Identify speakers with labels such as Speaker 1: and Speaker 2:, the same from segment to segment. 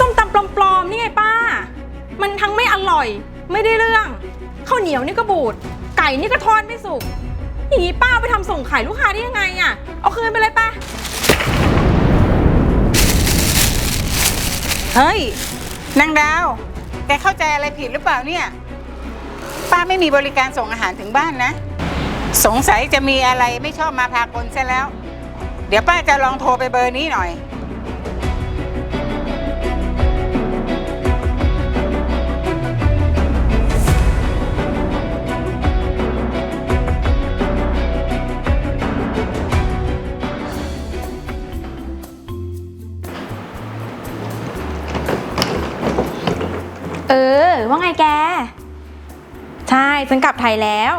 Speaker 1: ส้มตำปลอมๆนี่ไงป้า มันทั้งไม่อร่อย ไม่ได้เรื่องข้าวเหนียวนี่ก็บูด ไก่นี่ก็ทอดไม่สุก อย่างนี้ป้าไปทำส่งขายลูกค้าได้ยังไงอะ่ะ เอาคืนไปเลยป้า
Speaker 2: เฮ้ย นางดาว แกเข้าใจอะไรผิดหรือเปล่าเนี่ย ป้าไม่มีบริการส่งอาหารถึงบ้านนะ สงสัยจะมีอะไรไม่ชอบมาพากลซะแล้ว เดี๋ยวป้าจะลองโทรไปเบอร์นี้หน่อย
Speaker 1: เออ ว่าไงแก ใช่ฉันกลับไทยแล้ว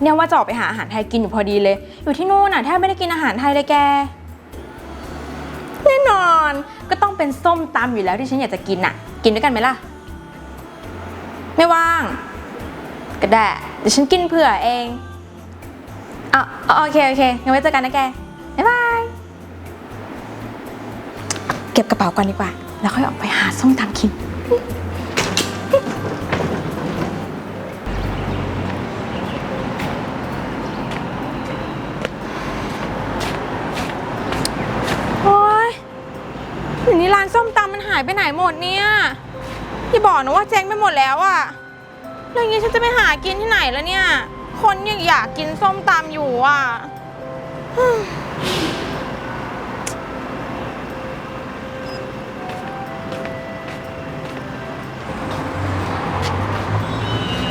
Speaker 1: เนี่ยว่าจะออกไปหาอาหารไทยกินอยู่พอดีเลย อยู่ที่นู่นน่ะแทบไม่ได้กินอาหารไทยเลยแก แน่นอนก็ต้องเป็นส้มตำอยู่แล้วที่ฉันอยากจะกินน่ะ กินด้วยกันไหมล่ะ ไม่ว่าง ก็ได้เดี๋ยวฉันกินเผื่อเองอะโอเคโอเคงั้นไว้เจอกันนะแกบ๊ายบายเก็บกระเป๋าก่อนดีกว่า แล้วค่อยออกไปหาส้มตำกิน โอ๊ยเดี๋ยวนี้ร้านส้มตำมันหายไปไหนหมดเนี่ยพี่บอกนะว่าเจ๊งไปหมดแล้วอะแล้วองนี้ฉันจะไปหากินที่ไหนแล้วเนี่ย คนยังอยากกินส้มตำอยู่อะฮึ่ม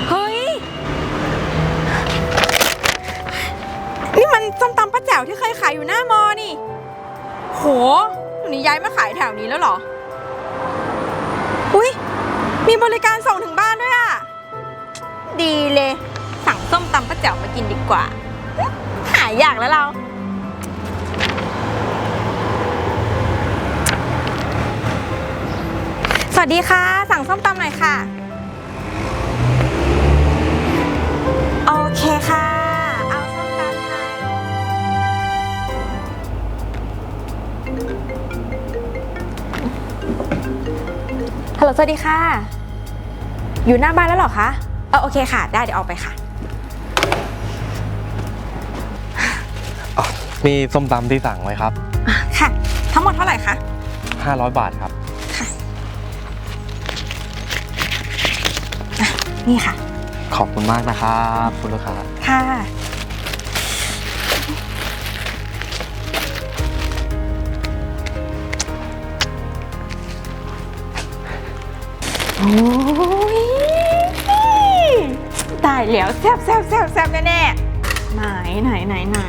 Speaker 1: เฮ้ย นี่มันส้มตำป้าแจ๋วที่เคยขายอยู่หน้ามอนี่ โหเดี๋ยวนี้ย้ายมาขายแถวนี้แล้วเหรอ มีบริการส่งถึงบ้านด้วยอะ ดีเลย สั่งส้มตำป้าแจ๋วมากินดีกว่า หายอยากแล้วเรา สวัสดีค่ะ สั่งส้มตำหน่อยค่ะ โอเคค่ะ เอาส้มตำค่ะ ฮัลโหล สวัสดีค่ะ อยู่หน้าบ้านแล้วเหรอคะ เออโอเคค่ะ ได้เดี๋ยวออกไปค่ะ
Speaker 3: อ๋อมีส้มตำที่สั่งไว้ครับ
Speaker 1: อะค่ะ ทั้งหมดเท่าไหร่คะ
Speaker 3: 500 บาทครับ
Speaker 1: นี่ค่ะ
Speaker 3: ขอบคุณมากนะครับคุณลูกค้า
Speaker 1: ค่ะ โอ้ย ตายแล้วแซบแซบแซบแซบแน่ๆไหนไหนไหนไหน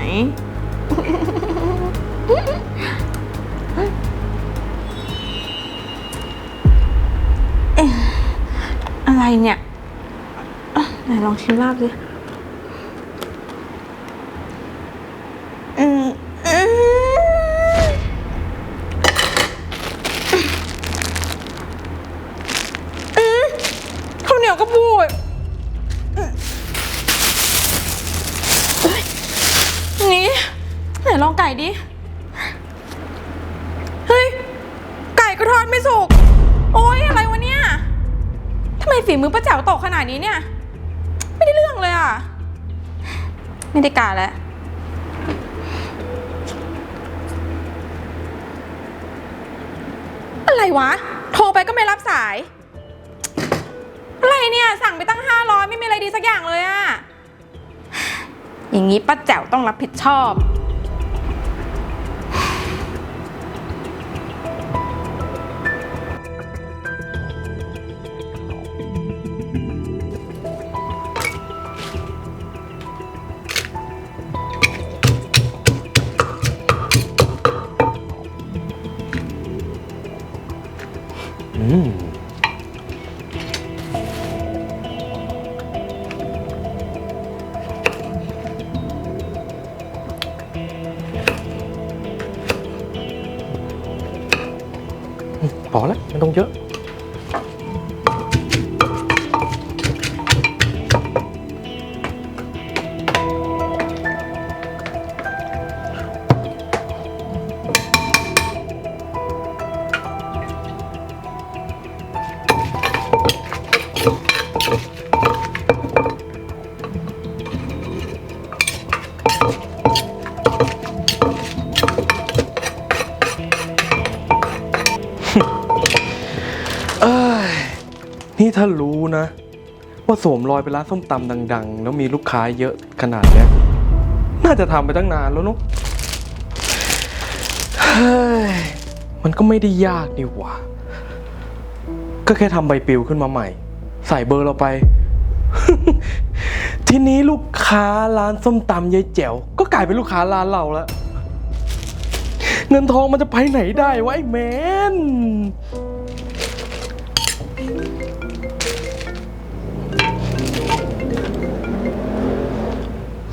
Speaker 1: เอ๊ะอะไรเนี่ยอะไหนลองชิมลาบดิอืมอืมอืมข้าวเหนียวก็บูดอืมเอ้ยนี่ ไก่ดิ เฮ้ย ไก่ก็ทอดไม่สุก โอ๊ย อะไรวะเนี่ย ทำไมฝีมือป้าแจ๋วตกขนาดนี้เนี่ย ไม่ได้เรื่องเลยอะ ไม่ได้การแล้ว อะไรวะ โทรไปก็ไม่รับสาย อะไรเนี่ย สั่งไปตั้ง500ไม่มีอะไรดีสักอย่างเลยอะอย่างนี้ป้าแจ๋วต้องรับผิดชอบ
Speaker 3: พอ นี่ถ้ารู้นะ ว่าสวมรอยไปร้านส้มตำดัง ๆ แล้วมีลูกค้าเยอะขนาดเนี้ยน่าจะทำไปตั้งนานแล้วเนุ๊กเฮ้ยมันก็ไม่ได้ยากนี่หว่า ก็แค่ทำใบปลิวขึ้นมาใหม่ ใส่เบอร์เราไป ทีนี้ลูกค้าร้านส้มตำยายแจ๋วก็กลายเป็นลูกค้าร้านเราแล้ว เงินทองมันจะไปไหนได้วะไอ้แมน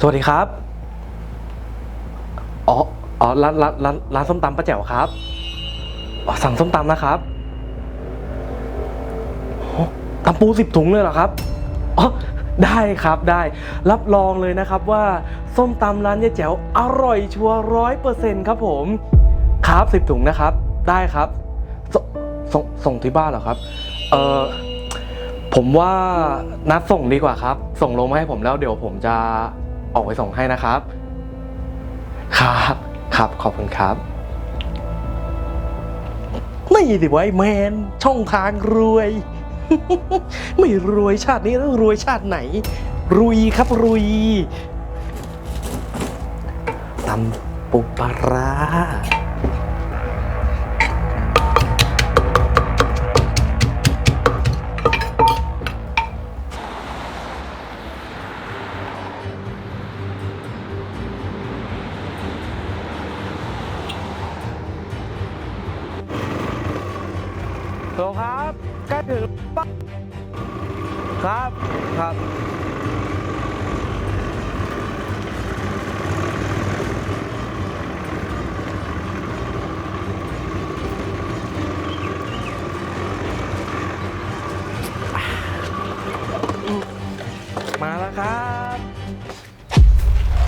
Speaker 3: วัสดีครับ อ๋อ อ๋อ ร้านร้านร้านร้านส้มตำป้าแจ๋วครับ อ๋อ สั่งส้มตำนะครับอ๋อตำปูสิบถุงเลยเหรอครับ อ๋อ ได้ครับได้ รับรองเลยนะครับว่าส้มตำร้านยายแจ๋วอร่อยชัวร้อยเปอร์เซ็นต์ครับผม ครับสิบถุงนะครับ ได้ครับสส่งส่งที่บ้านเหรอครับ เออผมว่านัดส่งดีกว่าครับ ส่งลงมาให้ผมแล้วเดี๋ยวผมจะ ออกไปส่งให้นะครับ ครับ ครับ ขอบคุณครับไม่สิไว้แมน ช่องทางรวย ไม่รวยชาตินี้แล้วรวยชาติไหน รุยครับรุยตำปุปลา โหลครับใกล้ถึงปะครับครับ มาแล้วครับ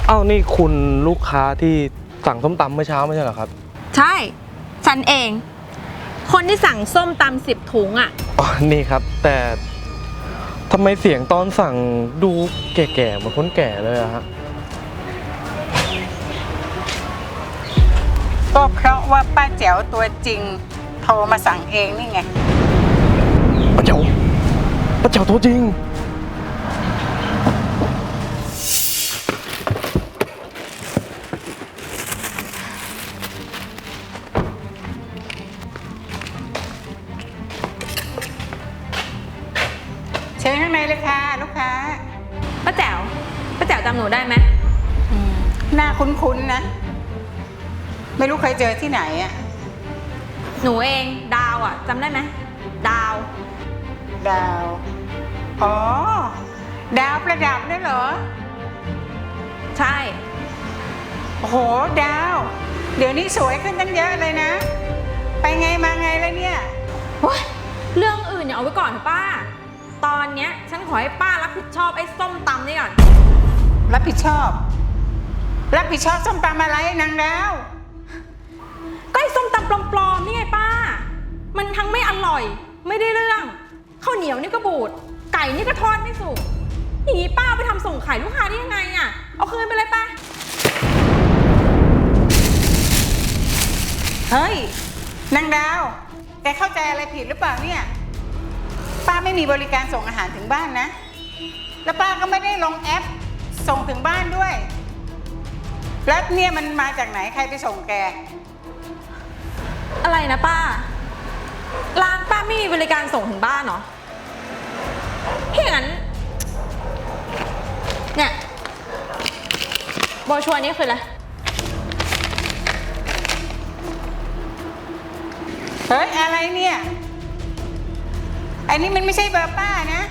Speaker 3: เอ้านี่คุณลูกค้าที่สั่งส้มตำเมื่อเช้าไม่ใช่เหรอครับ
Speaker 1: ใช่ ฉันเอง คนที่สั่งส้มตำสิบถุงอะ
Speaker 3: อ๋อนี่ครับ แต่ทำไมเสียงตอนสั่งดูแก่ๆเหมือนคนแก่เลยอะฮะ
Speaker 2: ก็เพราะว่าป้าแจ๋วตัวจริงโทรมาสั่งเองนี่ไง
Speaker 3: ป้าเจ้าป้าเจ้าตัวจริง
Speaker 2: ชิญข้างในเลยค่ะลูกค้า
Speaker 1: ป้าแจ๋วป้าแจ๋วจำหนูได้ไหม
Speaker 2: หน้าคุ้นๆนะ ไม่รู้เคยเจอที่ไหนอะ
Speaker 1: หนูเองดาวอะจำได้ไหมดาว
Speaker 2: ดาว อ๋อ ดาวประดับนั่นเหรอ
Speaker 1: ใช่
Speaker 2: โอ้โห ดาว เดี๋ยวนี้สวยขึ้นตั้งเยอะเลยนะ ไปไงมาไงแล้วเนี่ย
Speaker 1: โอ๊ยเรื่องอื่นอย่าเอาไว้ก่อนเถอะป้า ตอนเนี้ยฉันขอให้ป้ารับผิดชอบไอ้ส้มตำนี่ก่อน
Speaker 2: รับผิดชอบ รับผิดชอบส้มตำอะไรนางดาว
Speaker 1: ก็ไอ้ส้มตำปลอมๆนี่ไงป้า มันทั้งไม่อร่อย ไม่ได้เรื่องข้าวเหนียวนี่ก็บูด ไก่นี่ก็ทอดไม่สุกอย่างนี้ป้าไปทำส่งขายลูกค้าได้ยังไงอะเอาคืนไปเลยป้า
Speaker 2: เฮ้ยนางดาวแกเข้าใจอะไรผิดหรือเปล่าเนี่ย ป้าไม่มีบริการส่งอาหารถึงบ้านนะ แล้วป้าก็ไม่ได้ลงแอปส่งถึงบ้านด้วย แล้วเนี่ยมันมาจากไหนใครไปส่งแก
Speaker 1: อะไรนะป้า ร้านป้าไม่มีบริการส่งถึงบ้านเหรอถ้าอย่างนั้นเนี่ยโบรชัวร์นี่คืออะไร
Speaker 2: เฮ้ย อะไรเนี่ย อันนี้มันไม่ใช่เบอร์ป้านะ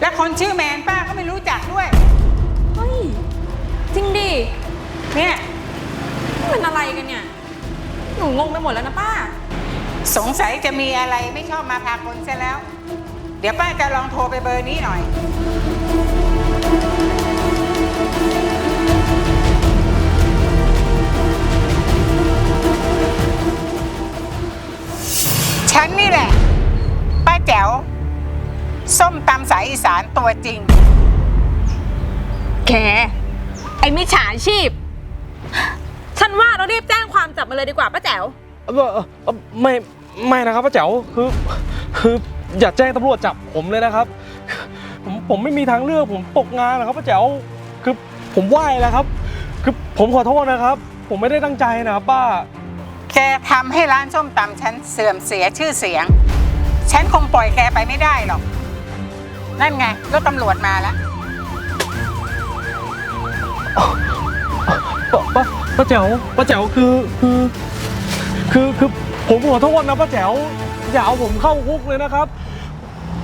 Speaker 2: และคนชื่อแมนป้าก็ไม่รู้จักด้วย
Speaker 1: เฮ้ย จริงดิ
Speaker 2: เนี่ย
Speaker 1: นี่มันอะไรกันเนี่ย หนูงงไปหมดแล้วนะป้า
Speaker 2: สงสัยจะมีอะไรไม่ชอบมาพากลซะแล้ว เดี๋ยวป้าจะลองโทรไปเบอร์นี้หน่อย ฉันนี่แหละป้า แจ๋ว ส้มตำสายอีสานตัวจริง
Speaker 1: แก ไอ้มิจฉาชีพ ฉันว่าเรารีบแจ้งความจับมาเลยดีกว่าป้าแจ๋ว
Speaker 3: เออเอ่อเอ่อไม่ไม่นะครับป้าแจ๋วคือคืออย่าแจ้งตำรวจจับผมเลยนะครับ ผมผมไม่มีทางเลือกผมตกงานนะครับป้าแจ๋วคือผมไหว้แล้วครับ คือผมขอโทษนะครับ ผมไม่ได้ตั้งใจนะครับป้า
Speaker 2: แกทำให้ร้านส้มตำฉันเสื่อมเสียชื่อเสียง ฉันคงปล่อยแกไปไม่ได้หรอก นั่นไงรถตำรวจมาแล้ว
Speaker 3: ป้าป้าป้าแจ๋วป้าแจ๋วคือคือคือคือผมขอโทษนะป้าแจ๋วอย่าเอาผมเข้าคุกเลยนะครับ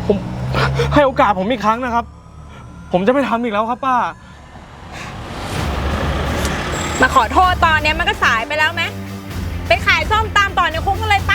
Speaker 3: ผมให้โอกาสผมอีกครั้งนะครับ ผมจะไม่ทำอีกแล้วครับป้า
Speaker 1: มาขอโทษตอนเนี้ยมันก็สายไปแล้วไหมไปขายส้มตามต่อในคุกกันเลยไป